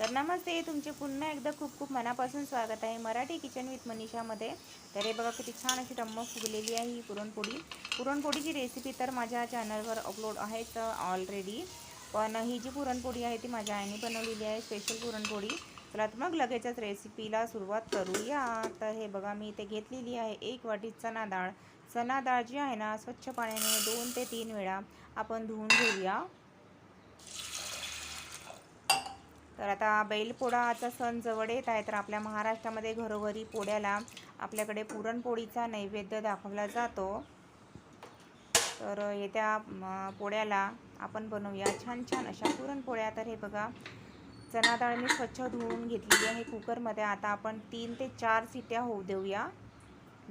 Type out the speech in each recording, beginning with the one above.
तर नमस्ते तुमचे पुन्हा एकदा खूप खूप मनापासून स्वागत आहे मराठी किचन विथ मनीषामध्ये. तर हे बघा किती छान अशी टम्म फुगलेली आहे ही पुरणपोळी. पुरणपोळीची रेसिपी तर माझ्या चॅनलवर अपलोड आहेत ऑलरेडी पण ही जी पुरणपोळी आहे ती माझ्या आईने बनवलेली आहे स्पेशल पुरणपोळी. चला तर मग लगेचच रेसिपीला सुरुवात करूया. तर हे बघा मी इथे घेतलेली आहे एक वाटी चना डाळ. चना डाळ जी आहे ना स्वच्छ पाण्याने दोन ते तीन वेळा आपण धुवून घेऊया. तर आता बैलपोळाचा सण जवळ येत आहे तर आपल्या महाराष्ट्रामध्ये घरोघरी पोळ्याला आपल्याकडे पुरणपोळीचा नैवेद्य दाखवला जातो. तर येत्या पोळ्याला आपण बनवूया छान छान अशा पुरणपोळ्या. तर हे बघा चना डाळ मी स्वच्छ धुवून घेतलेली आहे कुकरमध्ये. आता आपण तीन ते चार सिट्या होऊ देऊया.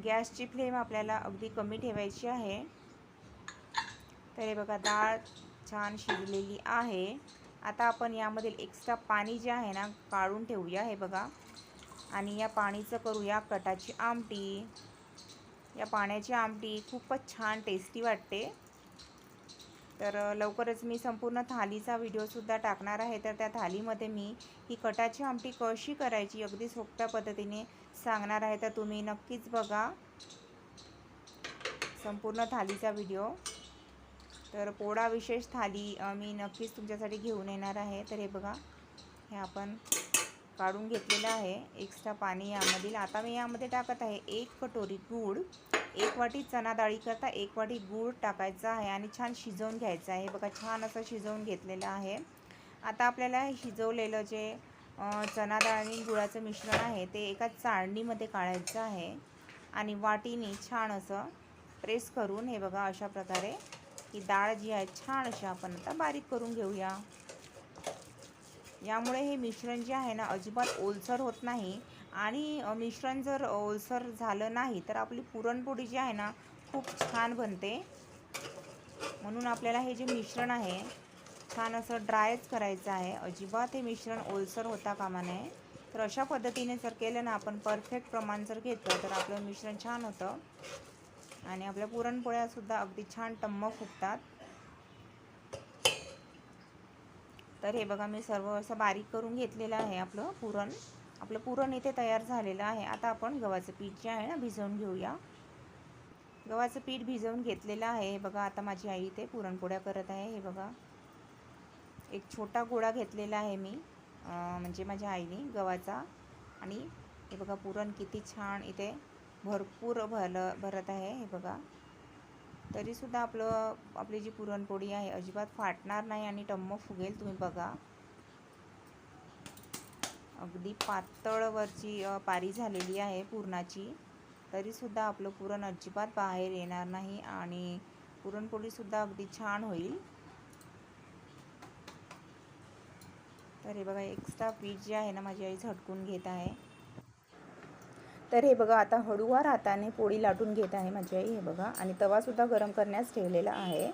गॅसची फ्लेम आपल्याला अगदी कमी ठेवायची आहे. तर हे बघा डाळ छान शिजलेली आहे. आता आपण यामधील एक्स्ट्रा पाणी जे आहे ना काढून ठेवूया हे बघा. आणि या पाणीचं करूया कटाची आमटी. या पाण्याची आमटी खूपच छान टेस्टी वाटते. तर लवकरच मी संपूर्ण थालीचा व्हिडिओसुद्धा टाकणार आहे. तर त्या थालीमध्ये मी ही कटाची आमटी कशी करायची अगदी सोप्या पद्धतीने सांगणार आहे. तर तुम्ही नक्कीच बघा. संपूर्ण थालीचा व्हिडिओ तर पोळा विशेष थाली मी नक्कीच तुमच्यासाठी घेऊन येणार आहे. तर हे बघा हे आपण काढून घेतलेलं आहे. एक्स्ट्रा पाणी यामधील. आता मी यामध्ये टाकत आहे एक कटोरी गूळ एक वाटी चना डाळीकरता एक वाटी गूळ टाकायचा आहे आणि छान शिजवून घ्यायचं आहे. हे बघा छान असं शिजवून घेतलेलं आहे. आता आपल्याला हे शिजवलेलं जे चना डाळ आणि गुळाचं मिश्रण आहे ते एका चाळणीमध्ये काढायचं आहे. आणि वाटीने छान असं प्रेस करून हे बघा अशा प्रकारे ही डाळ जी आहे छान अशी आपण आता बारीक करून घेऊया. यामुळे हे मिश्रण जे आहे ना अजिबात ओलसर होत नाही. आणि मिश्रण जर ओलसर झालं नाही तर आपली पुरणपोळी जी आहे ना खूप छान बनते. म्हणून आपल्याला हे जे मिश्रण आहे छान असं ड्रायच करायचं आहे. अजिबात हे मिश्रण ओलसर होता कामा नये. तर अशा पद्धतीने जर केलं ना आपण परफेक्ट प्रमाण जर घेतलं तर आपलं मिश्रण छान होतं. आणि आपल्या पुरणपोळ्यासुद्धा अगदी छान टम्म फुगतात तर हे बघा मी सर्व असं बारीक करून घेतलेलं आहे आपलं पुरण. आपलं पुरण इथे तयार झालेलं आहे. आता आपण गव्हाचं पीठ जे आहे ना भिजवून घेऊया. गव्हाचं पीठ भिजवून घेतलेलं आहे. हे बघा आता माझी आई इथे पुरणपोळ्या करत आहे. हे बघा. एक छोटा गोळा घेतलेला आहे मी म्हणजे माझ्या आईने गव्हाचा. आणि हे बघा पुरण किती छान इथे भरपूर भरलं भरत आहे हे बघा. तरीसुद्धा आपलं आपली जी पुरणपोळी आहे अजिबात फाटणार नाही आणि टम्म फुगेल तुम्ही बघा. अगदी पातळवरची पारी झालेली आहे पुरणाची. तरीसुद्धा आपलं पुरण अजिबात बाहेर येणार नाही आणि पुरणपोळीसुद्धा अगदी छान होईल. तर हे बघा एक्स्ट्रा पीठ जे आहे ना माझी आई झटकून घेत आहे. तर हे बघा आता हळूवार हाताने पोळी लाटून घेत आहे माझी आई हे बघा. आणि तवासुद्धा गरम करण्यास ठेवलेला आहे.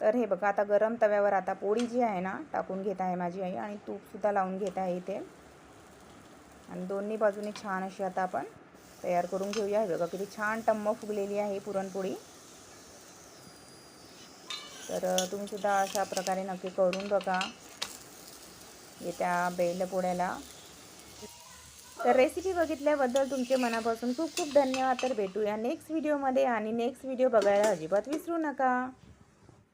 तर हे बघा आता गरम तव्यावर आता पोळी जी आहे ना टाकून घेत आहे माझी आई आणि तूपसुद्धा लावून घेत आहे इथे. आणि दोन्ही बाजूने छान अशी आता आपण तयार करून घेऊया. हे बघा किती छान टम्म फुगलेली आहे पुरणपोळी. तर तुम्हीसुद्धा तुम्ही सुद्धा अशा प्रकारे नक्की करून बघा. येत्या बेलपोळ्याला. तर रेसिपी बघितल्याबद्दल तुमचे मनापासून खूप खूप धन्यवाद. तर भेटूया नेक्स्ट व्हिडिओमध्ये आणि नेक्स्ट व्हिडिओ बघायला अजिबात विसरू नका.